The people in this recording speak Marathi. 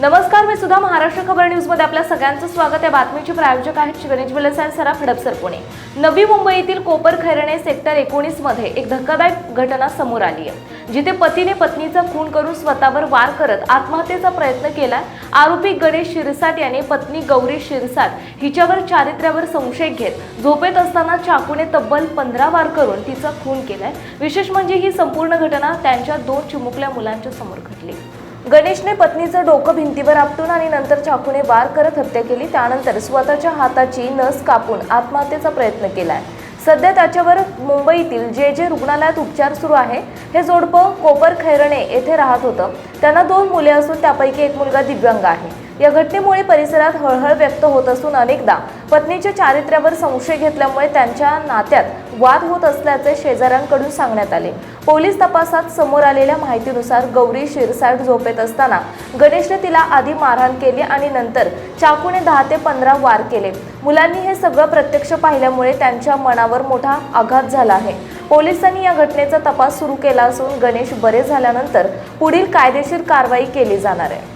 नमस्कार मी सुद्धा महाराष्ट्र खबर न्यूजमध्ये आपल्या सगळ्यांचं स्वागत आहे. बातमीचे प्रायोजक आहेत श्री गणेश ज्वेलर्स अँड सराफ हडपसर पुणे. नवी मुंबईतील कोपर खैरणे सेक्टर एकोणीसमध्ये एक धक्कादायक घटना समोर आली आहे जिथे पतीने पत्नीचा खून करून स्वतःवर वार करत आत्महत्येचा प्रयत्न केला आरोपी गणेश शिरसाट याने पत्नी गौरी शिरसाट हिच्यावर चारित्र्यावर संशय घेत झोपेत असताना चाकूने तब्बल पंधरा वार करून तिचा खून केलाय. विशेष म्हणजे ही संपूर्ण घटना त्यांच्या दोन चिमुकल्या मुलांच्या समोर घडली. गणेशने पत्नीचं डोकं भिंतीवर आपटून आणि नंतर चाकूने वार करत हत्या केली. त्यानंतर स्वतःच्या हाताची नस कापून आत्महत्येचा प्रयत्न केलाय. सध्या त्याच्यावर मुंबईतील जे जे रुग्णालयात उपचार सुरू आहे हे जोडपं कोपर खैरणे येथे राहत होतं. त्यांना दोन मुले असून त्यापैकी एक मुलगा दिव्यांग आहे. या घटनेमुळे परिसरात हळहळ व्यक्त होत असून अनेकदा पत्नीच्या चारित्र्यावर संशय घेतल्यामुळे त्यांच्या नात्यात वाद होत असल्याचे शेजाऱ्यांकडून सांगण्यात आले. पोलीस तपासात समोर आलेल्या माहितीनुसार गौरी शिरसाट झोपेत असताना गणेशने तिला आधी मारहाण केली आणि नंतर चाकूने दहा ते पंधरा वार केले. मुलांनी हे सगळं प्रत्यक्ष पाहिल्यामुळे त्यांच्या मनावर मोठा आघात झाला आहे. पोलिसांनी या घटनेचा तपास सुरू केला असून गणेश बरे झाल्यानंतर पुढील कायदेशीर कारवाई केली जाणार आहे.